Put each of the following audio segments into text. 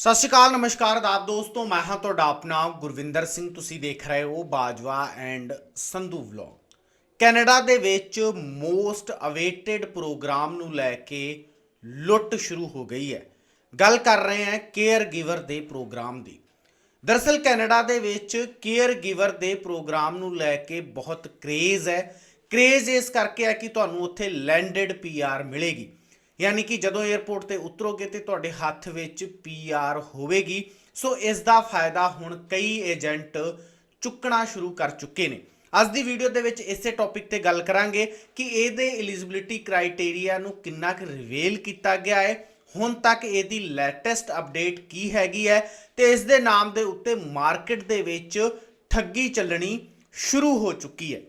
ਸਤਿ ਸ਼੍ਰੀ ਅਕਾਲ, ਨਮਸਕਾਰ ਆਦਾਬ ਦੋਸਤੋ, ਮੈਂ ਹਾਂ ਤੁਹਾਡਾ ਆਪਣਾ ਗੁਰਵਿੰਦਰ ਸਿੰਘ। ਤੁਸੀਂ ਦੇਖ ਰਹੇ ਹੋ Bajwa and Sandhu vlog. Canada ਦੇ ਵਿੱਚ ਮੋਸਟ ਅਵੇਟਡ ਪ੍ਰੋਗਰਾਮ ਨੂੰ ਲੈ ਕੇ ਲੁੱਟ ਸ਼ੁਰੂ ਹੋ ਗਈ ਹੈ। ਗੱਲ ਕਰ ਰਹੇ ਹਾਂ ਕੇਅਰ ਗਿਵਰ ਦੇ ਪ੍ਰੋਗਰਾਮ ਦੀ। ਦਰਅਸਲ ਕੈਨੇਡਾ ਦੇ ਵਿੱਚ ਕੇਅਰ ਗਿਵਰ ਦੇ ਪ੍ਰੋਗਰਾਮ ਨੂੰ ਲੈ ਕੇ ਬਹੁਤ ਕ੍ਰੇਜ਼ ਹੈ। ਕ੍ਰੇਜ਼ ਇਸ ਕਰਕੇ ਹੈ ਕਿ ਤੁਹਾਨੂੰ ਉੱਥੇ ਲੈਂਡਡ ਪੀਆਰ ਮਿਲੇਗੀ। ਯਾਨੀ ਕਿ ਜਦੋਂ 에ਅਰਪੋਰਟ ਤੇ ਉਤਰੋਗੇ ਤੇ ਤੁਹਾਡੇ ਹੱਥ ਵਿੱਚ ਪੀਆਰ ਹੋਵੇਗੀ। ਸੋ ਇਸ ਦਾ ਫਾਇਦਾ ਹੁਣ ਕਈ ਏਜੰਟ ਚੁੱਕਣਾ ਸ਼ੁਰੂ ਕਰ ਚੁੱਕੇ ਨੇ। ਅੱਜ ਦੀ ਵੀਡੀਓ ਦੇ ਵਿੱਚ ਇਸੇ ਟੌਪਿਕ ਤੇ ਗੱਲ ਕਰਾਂਗੇ ਕਿ ਇਹਦੇ ਐਲੀਜੀਬਿਲਿਟੀ ਕ੍ਰਾਈਟੇਰੀਆ ਨੂੰ ਕਿੰਨਾ ਕੁ ਰਿਵੇਲ ਕੀਤਾ ਗਿਆ ਹੈ। ਹੁਣ ਤੱਕ ਇਹਦੀ ਲੈਟੈਸਟ ਅਪਡੇਟ ਕੀ ਹੈਗੀ ਹੈ ਤੇ ਇਸ ਦੇ ਨਾਮ ਦੇ ਉੱਤੇ ਮਾਰਕੀਟ ਦੇ ਵਿੱਚ ਠੱਗੀ ਚੱਲਣੀ ਸ਼ੁਰੂ ਹੋ ਚੁੱਕੀ ਹੈ।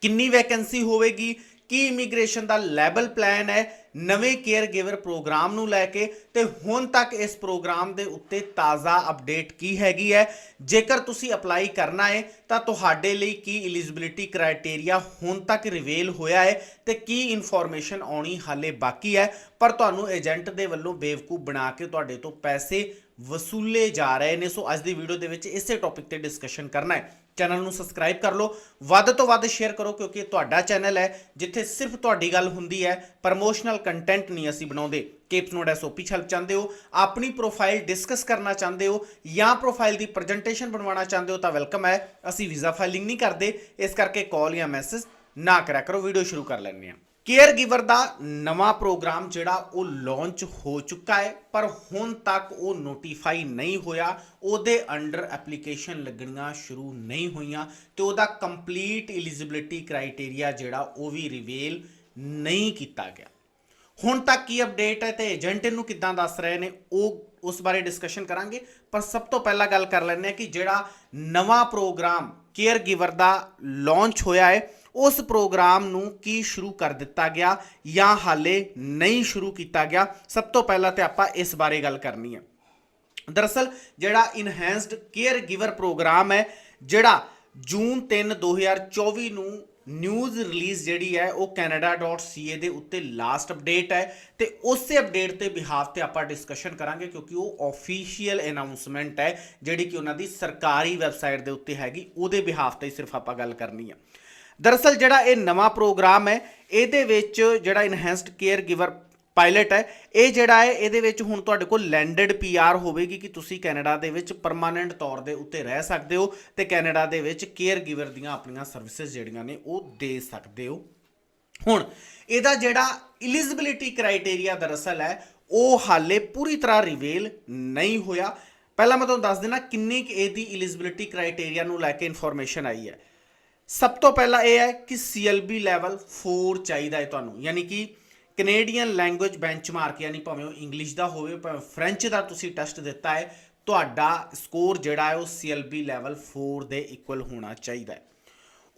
ਕਿੰਨੀ ਵੈਕੈਂਸੀ ਹੋਵੇਗੀ ਕੀ ਇਮੀਗ੍ਰੇਸ਼ਨ ਦਾ ਲੈਵਲ ਪਲਾਨ ਹੈ, ਨਵੇਂ ਕੇਅਰ ਗਿਵਰ ਪ੍ਰੋਗਰਾਮ ਨੂੰ ਲੈ ਕੇ ਤੇ ਹੁਣ ਤੱਕ ਇਸ ਪ੍ਰੋਗਰਾਮ ਦੇ ਉੱਤੇ ਤਾਜ਼ਾ ਅਪਡੇਟ ਕੀ ਹੈਗੀ ਹੈ? ਜੇਕਰ ਤੁਸੀਂ ਅਪਲਾਈ ਕਰਨਾ ਹੈ, ਤਾਂ ਤੁਹਾਡੇ ਲਈ ਕੀ ਐਲੀਜੀਬਿਲਿਟੀ ਕ੍ਰਾਈਟੇਰੀਆ ਹੁਣ ਤੱਕ ਰਿਵੇਲ ਹੋਇਆ ਹੈ ਤੇ ਕੀ ਇਨਫੋਰਮੇਸ਼ਨ ਆਉਣੀ ਹਾਲੇ ਬਾਕੀ ਹੈ? ਪਰ ਤੁਹਾਨੂੰ ਏਜੰਟ ਦੇ ਵੱਲੋਂ ਬੇਵਕੂਫ ਬਣਾ ਕੇ ਤੁਹਾਡੇ ਤੋਂ ਪੈਸੇ ਵਸੂਲੇ ਜਾ ਰਹੇ ਨੇ। ਸੋ ਅੱਜ ਦੀ ਵੀਡੀਓ ਦੇ ਵਿੱਚ ਇਸੇ ਟੌਪਿਕ ਤੇ ਡਿਸਕਸ਼ਨ ਕਰਨਾ ਹੈ। ਚੈਨਲ ਨੂੰ ਸਬਸਕ੍ਰਾਈਬ ਕਰ ਲਓ। ਵੱਧ ਤੋਂ ਵੱਧ ਸ਼ੇਅਰ ਕਰੋ ਕਿਉਂਕਿ ਇਹ ਤੁਹਾਡਾ ਚੈਨਲ ਹੈ, ਜਿੱਥੇ ਸਿਰਫ ਤੁਹਾਡੀ ਗੱਲ ਹੁੰਦੀ ਹੈ। ਪ੍ਰਮੋਸ਼ਨਲ ਕੰਟੈਂਟ ਨਹੀਂ ਅਸੀਂ ਬਣਾਉਂਦੇ। ਕੇਪਸ ਨੋਟ ਐਸਓਪੀ ਛਲਪ ਚਾਹੁੰਦੇ ਹੋ। ਆਪਣੀ ਪ੍ਰੋਫਾਈਲ ਡਿਸਕਸ ਕਰਨਾ ਚਾਹੁੰਦੇ ਹੋ ਜਾਂ ਪ੍ਰੋਫਾਈਲ ਦੀ ਪ੍ਰੈਜੈਂਟੇਸ਼ਨ ਬਣਵਾਉਣਾ ਚਾਹੁੰਦੇ ਹੋ ਤਾਂ ਵੈਲਕਮ ਹੈ। ਅਸੀਂ ਵੀਜ਼ਾ ਫਾਈਲਿੰਗ ਨਹੀਂ ਕਰਦੇ। ਇਸ ਕਰਕੇ ਕਾਲ ਜਾਂ ਮੈਸੇਜ ਨਾ ਕਰਿਆ ਕਰੋ। ਵੀਡੀਓ ਸ਼ੁਰੂ ਕਰ ਲੈਂਦੇ ਹਾਂ। ਕੇਅਰ ਗਿਵਰ ਦਾ ਨਵਾਂ ਪ੍ਰੋਗਰਾਮ ਜਿਹੜਾ ਉਹ ਲਾਂਚ ਹੋ ਚੁੱਕਾ ਹੈ, ਪਰ ਹੁਣ ਤੱਕ ਉਹ ਨੋਟੀਫਾਈ ਨਹੀਂ ਹੋਇਆ। ਉਹਦੇ ਅੰਡਰ ਐਪਲੀਕੇਸ਼ਨ ਲੱਗਣੀਆਂ ਸ਼ੁਰੂ ਨਹੀਂ ਹੋਈਆਂ ਤੇ ਉਹਦਾ ਕੰਪਲੀਟ ਐਲੀਜੀਬਿਲਿਟੀ ਕ੍ਰਾਈਟੇਰੀਆ ਜਿਹੜਾ ਉਹ ਵੀ ਰਿਵੇਲ ਨਹੀਂ ਕੀਤਾ ਗਿਆ। ਹੁਣ ਤੱਕ ਕੀ ਅਪਡੇਟ ਹੈ ਤੇ ਏਜੰਟ ਨੂੰ ਕਿੱਦਾਂ ਦੱਸ ਰਹੇ ਨੇ, ਉਹ ਉਸ ਬਾਰੇ ਡਿਸਕਸ਼ਨ ਕਰਾਂਗੇ। ਪਰ ਸਭ ਤੋਂ ਪਹਿਲਾਂ ਗੱਲ ਕਰ ਲੈਂਦੇ ਹਾਂ ਕਿ ਜਿਹੜਾ ਨਵਾਂ ਪ੍ਰੋਗਰਾਮ ਕੇਅਰ ਗਿਵਰ ਦਾ ਲਾਂਚ ਹੋਇਆ ਹੈ ਉਸ ਪ੍ਰੋਗਰਾਮ ਨੂੰ ਕੀ ਸ਼ੁਰੂ ਕਰ ਦਿੱਤਾ ਗਿਆ ਜਾਂ ਹਾਲੇ ਨਹੀਂ ਸ਼ੁਰੂ ਕੀਤਾ ਗਿਆ, ਸਭ ਤੋਂ ਪਹਿਲਾਂ ਤੇ ਆਪਾਂ ਇਸ ਬਾਰੇ ਗੱਲ ਕਰਨੀ ਹੈ। ਦਰਅਸਲ ਜਿਹੜਾ ਇਨਹੈਂਸਡ ਕੇਅਰ ਗਿਵਰ ਪ੍ਰੋਗਰਾਮ ਹੈ, ਜਿਹੜਾ ਜੂਨ 3 2024 ਨੂੰ ਨਿਊਜ਼ ਰਿਲੀਜ਼ ਜਿਹੜੀ ਹੈ, ਉਹ canada.ca ਦੇ ਉੱਤੇ ਲਾਸਟ ਅਪਡੇਟ ਹੈ ਤੇ ਉਸੇ ਅਪਡੇਟ ਤੇ ਬਿਹਾਫ ਤੇ ਆਪਾਂ ਡਿਸਕਸ਼ਨ ਕਰਾਂਗੇ ਕਿਉਂਕਿ ਉਹ ਆਫੀਸ਼ੀਅਲ ਅਨਾਉਂਸਮੈਂਟ ਹੈ, ਜਿਹੜੀ ਕਿ ਉਹਨਾਂ ਦੀ ਸਰਕਾਰੀ ਵੈਬਸਾਈਟ ਦੇ ਉੱਤੇ ਹੈਗੀ, ਉਹਦੇ ਬਿਹਾਫ ਤੇ ਸਿਰਫ ਆਪਾਂ ਗੱਲ ਕਰਨੀ ਹੈ। ਦਰਅਸਲ ਜਿਹੜਾ ਇਹ ਨਵਾਂ ਪ੍ਰੋਗਰਾਮ ਹੈ, ਇਹਦੇ ਵਿੱਚ ਜਿਹੜਾ ਇਨਹੈਂਸਡ ਕੇਅਰ ਗਿਵਰ ਪਾਇਲਟ ਹੈ, ਇਹ ਜਿਹੜਾ ਹੈ, ਇਹਦੇ ਵਿੱਚ ਹੁਣ ਤੁਹਾਡੇ ਕੋਲ ਲੈਂਡਡ ਪੀਆਰ ਹੋਵੇਗੀ ਕਿ ਤੁਸੀਂ ਕੈਨੇਡਾ ਦੇ ਵਿੱਚ ਪਰਮਾਨੈਂਟ ਤੌਰ ਦੇ ਉੱਤੇ ਰਹਿ ਸਕਦੇ ਹੋ ਤੇ ਕੈਨੇਡਾ ਦੇ ਵਿੱਚ ਕੇਅਰ ਗਿਵਰ ਦੀਆਂ ਆਪਣੀਆਂ ਸਰਵਿਸਿਜ਼ ਜਿਹੜੀਆਂ ਨੇ ਉਹ ਦੇ ਸਕਦੇ ਹੋ। ਹੁਣ ਇਹਦਾ ਜਿਹੜਾ ਐਲੀਜੀਬਿਲਿਟੀ ਕ੍ਰਾਈਟੇਰੀਆ ਦਰਅਸਲ ਹੈ, ਉਹ ਹਾਲੇ ਪੂਰੀ ਤਰ੍ਹਾਂ ਰਿਵੇਲ ਨਹੀਂ ਹੋਇਆ। ਪਹਿਲਾਂ ਮੈਂ ਤੁਹਾਨੂੰ ਦੱਸ ਦੇਣਾ ਕਿੰਨੀ ਕੁ ਇਹਦੀ ਐਲੀਜੀਬਿਲਿਟੀ ਕ੍ਰਾਈਟੇਰੀਆ ਨੂੰ ਲੈ ਕੇ ਇਨਫੋਰਮੇਸ਼ਨ ਆਈ ਹੈ। ਸਭ ਤੋਂ ਪਹਿਲਾਂ ਇਹ ਹੈ ਕਿ CLB ਲੈਵਲ 4 ਚਾਹੀਦਾ ਹੈ ਤੁਹਾਨੂੰ। ਯਾਨੀ ਕਿ ਕੈਨੇਡੀਅਨ ਲੈਂਗੁਏਜ ਬੈਂਚਮਾਰਕ ਯਾਨੀ ਭਾਵੇਂ ਉਹ ਇੰਗਲਿਸ਼ ਦਾ ਹੋਵੇ, ਭਾਵੇਂ ਫ੍ਰੈਂਚ ਦਾ ਤੁਸੀਂ ਟੈਸਟ ਦਿੱਤਾ ਹੈ, ਤੁਹਾਡਾ ਸਕੋਰ ਜਿਹੜਾ ਹੈ ਉਹ CLB ਲੈਵਲ 4 ਦੇ ਇਕੁਅਲ ਹੋਣਾ ਚਾਹੀਦਾ ਹੈ।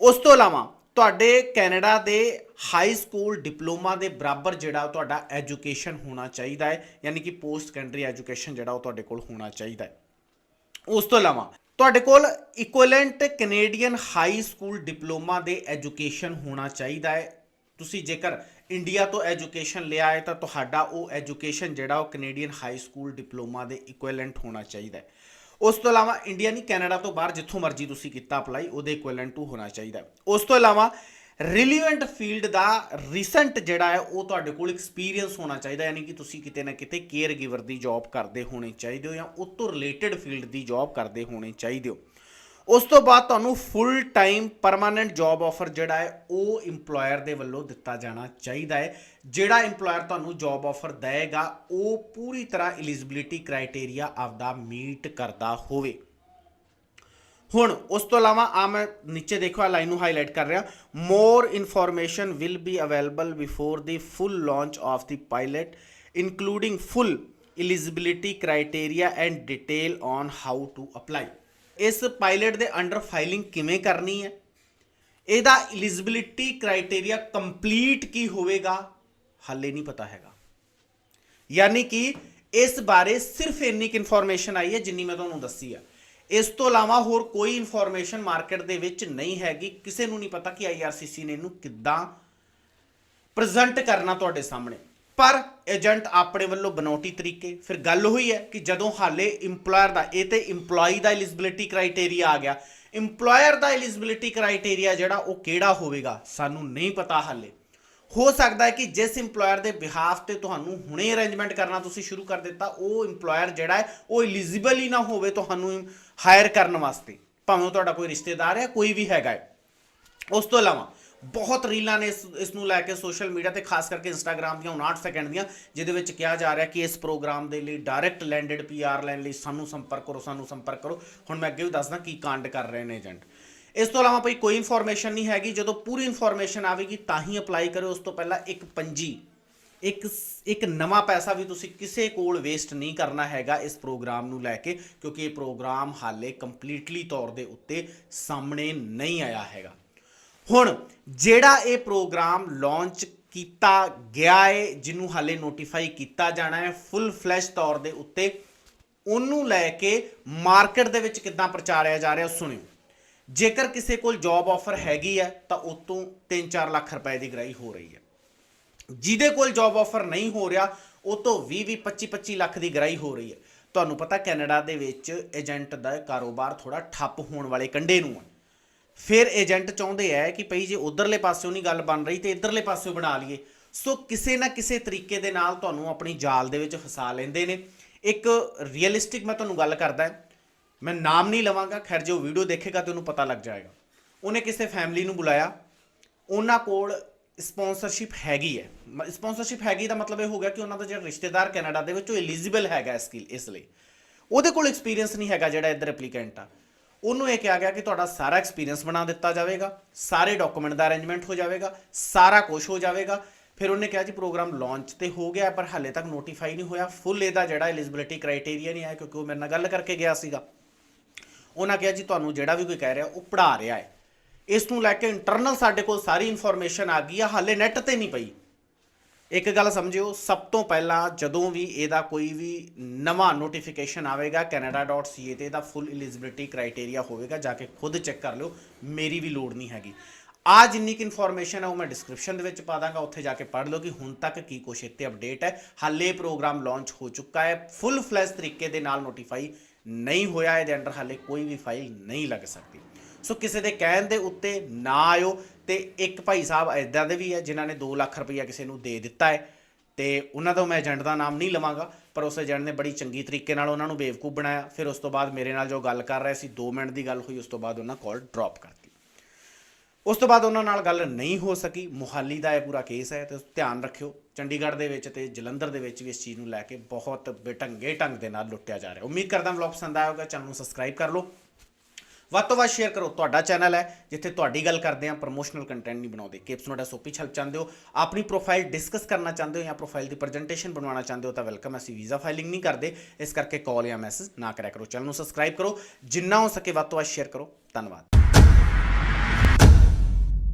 ਉਸ ਤੋਂ ਇਲਾਵਾ ਤੁਹਾਡੇ ਕੈਨੇਡਾ ਦੇ ਹਾਈ ਸਕੂਲ ਡਿਪਲੋਮਾ ਦੇ ਬਰਾਬਰ ਜਿਹੜਾ ਤੁਹਾਡਾ ਐਜੂਕੇਸ਼ਨ ਹੋਣਾ ਚਾਹੀਦਾ ਹੈ, ਯਾਨੀ ਕਿ ਪੋਸਟ ਸੈਕੰਡਰੀ ਐਜੂਕੇਸ਼ਨ ਜਿਹੜਾ ਉਹ ਤੁਹਾਡੇ ਕੋਲ ਹੋਣਾ ਚਾਹੀਦਾ ਹੈ। ਉਸ ਤੋਂ ਇਲਾਵਾ ਤੁਹਾਡੇ ਕੋਲ equivalent Canadian high school diploma ਦੇ ਐਜੂਕੇਸ਼ਨ ਹੋਣਾ ਚਾਹੀਦਾ ਹੈ। ਤੁਸੀਂ ਜੇਕਰ ਇੰਡੀਆ ਤੋਂ ਐਜੂਕੇਸ਼ਨ ਲਿਆ ਹੈ ਤਾਂ ਤੁਹਾਡਾ ਉਹ ਐਜੂਕੇਸ਼ਨ ਜਿਹੜਾ ਉਹ ਕੈਨੇਡੀਅਨ ਹਾਈ ਸਕੂਲ ਡਿਪਲੋਮਾ ਦੇ ਇਕੁਇਵਲੈਂਟ ਹੋਣਾ ਚਾਹੀਦਾ ਹੈ। ਉਸ ਤੋਂ ਇਲਾਵਾ ਇੰਡੀਆ ਨਹੀਂ ਕੈਨੇਡਾ ਤੋਂ ਬਾਹਰ ਜਿੱਥੋਂ ਮਰਜ਼ੀ ਤੁਸੀਂ ਕੀਤਾ ਅਪਲਾਈ ਉਹਦੇ ਇਕੁਇਵਲੈਂਟ ਟੂ ਹੋਣਾ ਚਾਹੀਦਾ ਉਸ ਤੋਂ ਇਲਾਵਾ ਰਿਲੀਵੈਂਟ ਫੀਲਡ ਦਾ ਰੀਸੈਂਟ ਜਿਹੜਾ ਹੈ, ਉਹ ਤੁਹਾਡੇ ਕੋਲ ਐਕਸਪੀਰੀਅੰਸ ਹੋਣਾ ਚਾਹੀਦਾ, ਯਾਨੀ ਕਿ ਤੁਸੀਂ ਕਿਤੇ ਨਾ ਕਿਤੇ ਕੇਅਰ ਗਿਵਰ ਦੀ ਜੌਬ ਕਰਦੇ ਹੋਣੇ ਚਾਹੀਦੇ ਹੋ ਜਾਂ ਉਸ ਤੋਂ ਰਿਲੇਟਡ ਫੀਲਡ ਦੀ ਜੌਬ ਕਰਦੇ ਹੋਣੇ ਚਾਹੀਦੇ ਹੋ। ਉਸ ਤੋਂ ਬਾਅਦ ਤੁਹਾਨੂੰ full time permanent job offer ਜਿਹੜਾ ਹੈ, ਉਹ EMPLOYER ਦੇ ਵੱਲੋਂ ਦਿੱਤਾ ਜਾਣਾ ਚਾਹੀਦਾ ਹੈ। ਜਿਹੜਾ EMPLOYER ਤੁਹਾਨੂੰ ਜੌਬ ਆਫਰ ਦੇਵੇਗਾ, ਉਹ ਪੂਰੀ ਤਰ੍ਹਾਂ ਐਲੀਜੀਬਿਲਿਟੀ ਕ੍ਰਾਈਟੇਰੀਆ ਆਪਦਾ ਮੀਟ ਕਰਦਾ ਹੋਵੇ। ਹੁਣ ਉਸ ਤੋਂ ਇਲਾਵਾ ਆ ਮੈਂ ਨੀਚੇ ਦੇਖੋ, ਆ ਲਾਈਨ ਨੂੰ ਹਾਈਲਾਈਟ ਕਰ ਰਿਹਾ। More information will be available before the full launch of the pilot including full eligibility criteria and detail on how to apply ਇਸ ਪਾਇਲਟ ਦੇ ਅੰਡਰ ਫਾਈਲਿੰਗ ਕਿਵੇਂ ਕਰਨੀ ਹੈ? ਇਹਦਾ ਐਲੀਜੀਬਿਲਿਟੀ ਕ੍ਰਾਈਟੇਰੀਆ ਕੰਪਲੀਟ ਕੀ ਹੋਵੇਗਾ? ਹਾਲੇ ਨਹੀਂ ਪਤਾ ਹੈਗਾ। ਯਾਨੀ ਕਿ ਇਸ ਬਾਰੇ ਸਿਰਫ ਇੰਨੀ ਕੁ ਇਨਫੋਰਮੇਸ਼ਨ ਆਈ ਹੈ ਜਿੰਨੀ ਮੈਂ ਤੁਹਾਨੂੰ ਦੱਸੀ ਹੈ ਇਸ ਤੋਂ ਇਲਾਵਾ ਹੋਰ ਕੋਈ ਇਨਫੋਰਮੇਸ਼ਨ ਮਾਰਕੀਟ ਦੇ ਵਿੱਚ ਨਹੀਂ ਹੈਗੀ। ਕਿਸੇ ਨੂੰ ਨਹੀਂ ਪਤਾ ਕਿ IRCC ਨੇ ਇਹਨੂੰ ਕਿੱਦਾਂ ਪ੍ਰੈਜ਼ੈਂਟ ਕਰਨਾ ਤੁਹਾਡੇ ਸਾਹਮਣੇ। ਪਰ ਏਜੰਟ ਆਪਣੇ ਵੱਲੋਂ ਬਨੌਟੀ ਤਰੀਕੇ, ਫਿਰ ਗੱਲ ਹੋਈ ਹੈ ਕਿ ਜਦੋਂ ਹਾਲੇ EMPLOYER ਦਾ, ਇਹ ਤੇ EMPLOYEE ਦਾ ਐਲੀਜੀਬਿਲਿਟੀ ਕ੍ਰਾਈਟੇਰੀਆ ਆ ਗਿਆ। EMPLOYER ਦਾ ਐਲੀਜੀਬਿਲਿਟੀ ਕ੍ਰਾਈਟੇਰੀਆ ਜਿਹੜਾ ਉਹ ਕਿਹੜਾ ਹੋਵੇਗਾ, ਸਾਨੂੰ ਨਹੀਂ ਪਤਾ ਹਾਲੇ। ਹੋ ਸਕਦਾ ਹੈ ਕਿ ਜਿਸ EMPLOYER ਦੇ ਬਿਹਾਫ ਤੇ ਤੁਹਾਨੂੰ ਹੁਣੇ ਅਰੇਂਜਮੈਂਟ ਕਰਨਾ ਤੁਸੀਂ ਸ਼ੁਰੂ ਕਰ ਦਿੱਤਾ, ਉਹ EMPLOYER ਜਿਹੜਾ ਹੈ, ਉਹ ਐਲੀਜੀਬਲ ਹੀ ਨਾ ਹੋਵੇ ਤੁਹਾਨੂੰ ਹਾਇਰ ਕਰਨ ਵਾਸਤੇ। ਭਾਵੇਂ ਉਹ ਤੁਹਾਡਾ ਕੋਈ ਰਿਸ਼ਤੇਦਾਰ ਹੈ, ਕੋਈ ਵੀ ਹੈਗਾ ਹੈ। ਉਸ ਤੋਂ ਇਲਾਵਾ ਬਹੁਤ ਰੀਲਾਂ ਨੇ ਇਸ ਇਸ ਨੂੰ ਲੈ ਕੇ ਸੋਸ਼ਲ ਮੀਡੀਆ ਤੇ ਖਾਸ ਕਰਕੇ ਇੰਸਟਾਗ੍ਰam ਦੀਆਂ 59 ਸੈਕਿੰਡ ਦੀਆਂ, ਜਿਹਦੇ ਵਿੱਚ ਕਿਹਾ ਜਾ ਰਿਹਾ ਕਿ ਇਸ ਪ੍ਰੋਗਰਾਮ ਦੇ ਲਈ ਡਾਇਰੈਕਟ ਲੈਂਡਡ ਪੀਆਰ ਲੈਣ ਲਈ ਸਾਨੂੰ ਸੰਪਰਕ ਕਰੋ, ਸਾਨੂੰ ਸੰਪਰਕ ਕਰੋ। ਹੁਣ ਮੈਂ ਅੱਗੇ ਵੀ ਦੱਸਦਾ ਕੀ ਕਾਂਡ ਕਰ ਰਹੇ ਨੇ ਏਜੰਟ ਇਸ ਤੋਂ ਇਲਾਵਾ ਭਾਈ ਕੋਈ ਇਨਫੋਰਮੇਸ਼ਨ ਨਹੀਂ ਹੈਗੀ, ਜਦੋਂ ਪੂਰੀ ਇਨਫੋਰਮੇਸ਼ਨ ਆਵੇਗੀ, ਤਾਂ ਹੀ ਅਪਲਾਈ ਕਰੋ ਉਸ ਤੋਂ ਪਹਿਲਾਂ ਇੱਕ ਪੰਜੀ, ਇੱਕ ਇੱਕ ਨਵਾਂ ਪੈਸਾ ਵੀ ਤੁਸੀਂ ਕਿਸੇ ਕੋਲ ਵੇਸਟ ਨਹੀਂ ਕਰਨਾ ਹੈਗਾ ਇਸ ਪ੍ਰੋਗਰਾਮ ਨੂੰ ਲੈ ਕੇ, ਕਿਉਂਕਿ ਇਹ ਪ੍ਰੋਗਰਾਮ ਹਾਲੇ ਕੰਪਲੀਟਲੀ ਤੌਰ ਦੇ ਉੱਤੇ ਸਾਹਮਣੇ ਨਹੀਂ ਆਇਆ ਹੈਗਾ। ਹੁਣ, ਜਿਹੜਾ ਇਹ ਪ੍ਰੋਗਰਾਮ ਲਾਂਚ ਕੀਤਾ ਗਿਆ ਹੈ ਜਿਹਨੂੰ ਹਾਲੇ ਨੋਟੀਫਾਈ ਕੀਤਾ ਜਾਣਾ ਹੈ ਫੁੱਲ ਫਲੈਸ਼ ਤੌਰ ਦੇ ਉੱਤੇ, ਉਹਨੂੰ ਲੈ ਕੇ ਮਾਰਕੀਟ ਦੇ ਵਿੱਚ ਕਿੱਦਾਂ ਪ੍ਰਚਾਰਿਆ ਜਾ ਰਿਹਾ, ਸੁਣਿਓ। ਜੇਕਰ ਕਿਸੇ ਕੋਲ ਜੌਬ ਆਫਰ ਹੈਗੀ ਹੈ, ਤਾਂ ਉਹ ਤੋਂ 3-4 ਲੱਖ ਰੁਪਏ ਦੀ ਗ੍ਰਾਈ ਹੋ ਰਹੀ ਹੈ। ਜਿਹਦੇ ਕੋਲ ਜੌਬ ਆਫਰ ਨਹੀਂ ਹੋ ਰਿਹਾ ਉਹ ਤੋਂ 20 20 25 25 ਲੱਖ ਦੀ ਗ੍ਰਾਈ ਹੋ ਰਹੀ ਹੈ। ਤੁਹਾਨੂੰ ਪਤਾ ਕੈਨੇਡਾ ਦੇ ਵਿੱਚ ਏਜੰਟ ਦਾ ਕਾਰੋਬਾਰ ਥੋੜਾ ਠੱਪ ਹੋਣ ਵਾਲੇ ਕੰਡੇ ਨੂੰ ਹੈ ਫਿਰ ਏਜੰਟ ਚਾਹੁੰਦੇ ਐ ਕਿ ਭਈ ਜੇ ਉਧਰਲੇ ਪਾਸਿਓਂ ਨਹੀਂ ਗੱਲ ਬਣ ਰਹੀ, ਤੇ ਇਧਰਲੇ ਪਾਸਿਓਂ ਬਣਾ ਲਈਏ। ਸੋ ਕਿਸੇ ਨਾ ਕਿਸੇ ਤਰੀਕੇ ਦੇ ਨਾਲ ਤੁਹਾਨੂੰ ਆਪਣੀ ਜਾਲ ਦੇ ਵਿੱਚ ਫਸਾ ਲੈਂਦੇ ਨੇ। ਇੱਕ ਰੀਅਲਿਸਟਿਕ ਮੈਂ ਤੁਹਾਨੂੰ ਗੱਲ ਕਰਦਾ ਮੈਂ ਨਾਮ ਨਹੀਂ ਲਵਾਂਗਾ, ਖੈਰ ਜੋ ਵੀਡੀਓ ਦੇਖੇਗਾ ਤੇ ਉਹਨੂੰ ਪਤਾ ਲੱਗ ਜਾਏਗਾ। ਉਹਨੇ ਕਿਸੇ ਫੈਮਿਲੀ ਨੂੰ ਬੁਲਾਇਆ। ਉਹਨਾਂ ਕੋਲ ਸਪਾਂਸਰਸ਼ਿਪ ਹੈਗੀ ਹੈ। ਸਪਾਂਸਰਸ਼ਿਪ ਹੈਗੀ ਦਾ ਮਤਲਬ ਇਹ ਹੋ ਗਿਆ ਕਿ ਉਹਨਾਂ ਦਾ ਜਿਹੜਾ ਰਿਸ਼ਤੇਦਾਰ ਕੈਨੇਡਾ ਦੇ ਵਿੱਚ ਉਹ ਐਲੀਜੀਬਲ ਹੈਗਾ ਇਸ ਕੀ ਇਸ ਲਈ। ਉਹਦੇ ਕੋਲ ਐਕਸਪੀਰੀਅੰਸ ਨਹੀਂ ਹੈਗਾ ਜਿਹੜਾ ਇੱਧਰ ਐਪਲੀਕੈਂਟ ਆ। ਉਹਨੂੰ ਇਹ ਕਿਹਾ ਗਿਆ ਕਿ ਤੁਹਾਡਾ ਸਾਰਾ ਐਕਸਪੀਰੀਅੰਸ ਬਣਾ ਦਿੱਤਾ ਜਾਵੇਗਾ, ਸਾਰੇ ਡਾਕੂਮੈਂਟ ਦਾ ਅਰੇਂਜਮੈਂਟ ਹੋ ਜਾਵੇਗਾ, ਸਾਰਾ ਕੁਝ ਹੋ ਜਾਵੇਗਾ। ਫਿਰ ਉਹਨੇ ਕਿਹਾ ਜੀ ਪ੍ਰੋਗਰਾਮ ਲਾਂਚ ਤੇ ਹੋ ਗਿਆ, ਪਰ ਹਾਲੇ ਤੱਕ ਨੋਟੀਫਾਈ ਨਹੀਂ ਹੋਇਆ। ਫੁੱਲ ਇਹਦਾ ਜਿਹੜਾ ਐਲੀਜੀਬਿਲਟੀ ਕ੍ਰਾਈਟੇਰੀਆ ਨਹੀਂ ਆਇਆ, ਕਿਉਂਕਿ ਉਹ ਮੇਰੇ ਨਾਲ ਗੱਲ ਕਰਕੇ ਗਿਆ ਸੀਗਾ। ਉਹਨਾਂ ਕਿਹਾ ਜੀ ਤੁਹਾਨੂੰ ਜਿਹੜਾ ਵੀ ਕੋਈ ਕਹਿ ਰਿਹਾ, ਉਹ ਪੜਾ ਰਿਹਾ ਹੈ। ਇਸ ਨੂੰ ਲੈ ਕੇ ਇੰਟਰਨਲ ਸਾਡੇ ਕੋਲ ਸਾਰੀ ਇਨਫੋਰਮੇਸ਼ਨ ਆ ਗਈ ਆ, ਹਾਲੇ ਨੈਟ ਤੇ ਨਹੀਂ ਪਈ। ਇੱਕ ਗੱਲ ਸਮਝਿਓ, ਸਭ ਤੋਂ ਪਹਿਲਾਂ ਜਦੋਂ ਵੀ ਇਹਦਾ ਕੋਈ ਵੀ ਨਵਾਂ ਨੋਟੀਫਿਕੇਸ਼ਨ ਆਵੇਗਾ, canada.ca ਤੇ ਇਹਦਾ ਫੁੱਲ ਐਲੀਜੀਬਿਲਿਟੀ ਕ੍ਰਾਈਟੇਰੀਆ ਹੋਵੇਗਾ, ਜਾ ਕੇ ਖੁਦ ਚੈੱਕ ਕਰ ਲਿਓ, ਮੇਰੀ ਵੀ ਲੋੜ ਨਹੀਂ ਹੈਗੀ। ਆ ਜਿੰਨੀ ਕਿ ਇਨਫੋਰਮੇਸ਼ਨ ਹੈ ਉਹ ਮੈਂ ਡਿਸਕ੍ਰਿਪਸ਼ਨ ਦੇ ਵਿੱਚ ਪਾ ਦਾਂਗਾ, ਉੱਥੇ ਜਾ ਕੇ ਪੜ੍ਹ ਲਓ ਕਿ ਹੁਣ ਤੱਕ ਕੀ ਕੁਛ ਇੱਥੇ ਅਪਡੇਟ ਹੈ। ਹਾਲੇ ਪ੍ਰੋਗਰਾਮ ਲਾਂਚ ਹੋ ਚੁੱਕਾ ਹੈ ਫੁੱਲ ਫਲੈਸ਼ ਤਰੀਕੇ ਦੇ ਨਾਲ ਨੋਟੀਫਾਈ ਨਹੀਂ ਹੋਇਆ, ਇਹਦੇ ਅੰਡਰ ਹਾਲੇ ਕੋਈ ਵੀ ਫਾਈਲ ਨਹੀਂ ਲੱਗ ਸਕਦੀ। ਸੋ ਕਿਸੇ ਦੇ ਕਹਿਣ ਦੇ ਉੱਤੇ ਨਾ ਆਇਓ ਤੇ ਇੱਕ ਭਾਈ ਸਾਹਿਬ ਇਦਾਂ ਦੇ ਵੀ ਹੈ ਜਿਨ੍ਹਾਂ ਨੇ 2 ਲੱਖ ਰੁਪਈਆ ਕਿਸੇ ਨੂੰ ਦੇ ਦਿੱਤਾ ਹੈ ਤੇ ਉਹਨਾਂ ਤੋਂ ਮੈਂ ਏਜੰਟ ਦਾ ਨਾਮ ਨਹੀਂ ਲਵਾਂਗਾ, ਪਰ ਉਸ ਏਜੰਟ ਨੇ ਬੜੀ ਚੰਗੀ ਤਰੀਕੇ ਨਾਲ ਉਹਨਾਂ ਨੂੰ ਬੇਵਕੂਫ ਬਣਾਇਆ। ਫਿਰ ਉਸ ਤੋਂ ਬਾਅਦ ਮੇਰੇ ਨਾਲ ਜੋ ਗੱਲ ਕਰ ਰਿਹਾ ਸੀ 2 ਮਿੰਟ ਦੀ ਗੱਲ ਹੋਈ, ਉਸ ਤੋਂ ਬਾਅਦ ਉਹਨਾਂ ਕਾਲ ਡ੍ਰੌਪ ਕਰਤੀ ਉਸ ਤੋਂ ਬਾਅਦ ਉਹਨਾਂ ਨਾਲ ਗੱਲ ਨਹੀਂ ਹੋ ਸਕੀ। ਮੁਹਾਲੀ ਦਾ ਇਹ ਪੂਰਾ ਕੇਸ ਹੈ ਤੇ ਧਿਆਨ ਰੱਖਿਓ, ਚੰਡੀਗੜ੍ਹ ਦੇ ਵਿੱਚ ਤੇ ਜਲੰਧਰ ਦੇ ਵਿੱਚ ਵੀ ਇਸ ਚੀਜ਼ ਨੂੰ ਲੈ ਕੇ ਬਹੁਤ ਬੇਢੰਗੇ ਢੰਗ ਦੇ ਨਾਲ ਲੁੱਟਿਆ ਜਾ ਰਿਹਾ। ਉਮੀਦ ਕਰਦਾ ਵਲੌਗ ਪਸੰਦ ਆਇਆ ਹੋਵੇਗਾ ਚੈਨਲ ਨੂੰ ਸਬਸਕ੍ਰਾਈਬ ਕਰ ਲਓ। ਵੱਧ ਤੋਂ ਵੱਧ ਸ਼ੇਅਰ ਕਰੋ। ਤੁਹਾਡਾ ਚੈਨਲ ਹੈ, ਜਿੱਥੇ ਤੁਹਾਡੀ ਗੱਲ ਕਰਦੇ ਆ ਪ੍ਰੋਮੋਸ਼ਨਲ ਕੰਟੈਂਟ ਨਹੀਂ ਬਣਾਉਂਦੇ। ਕਿਪਸ ਨੋਟਾ ਸੋਪੀ ਛਲਪ ਚਾਹੁੰਦੇ ਹੋ, ਆਪਣੀ ਪ੍ਰੋਫਾਈਲ ਡਿਸਕਸ ਕਰਨਾ ਚਾਹੁੰਦੇ ਹੋ ਜਾਂ ਪ੍ਰੋਫਾਈਲ ਦੀ ਪ੍ਰੈਜੈਂਟੇਸ਼ਨ ਬਣਾਉਣਾ ਚਾਹੁੰਦੇ ਹੋ ਤਾਂ ਵੈਲਕਮ ਅਸੀਂ ਵੀਜ਼ਾ ਫਾਈਲਿੰਗ ਨਹੀਂ ਕਰਦੇ। ਇਸ ਕਰਕੇ ਕਾਲ ਜਾਂ ਮੈਸੇਜ ਨਾ ਕਰਿਆ ਕਰੋ। ਚੈਨਲ ਨੂੰ ਸਬਸਕ੍ਰਾਈਬ ਕਰੋ। ਜਿੰਨਾ ਹੋ ਸਕੇ ਵੱਧ ਤੋਂ ਵੱਧ ਸ਼ੇਅਰ ਕਰੋ। ਧੰਨਵਾਦ।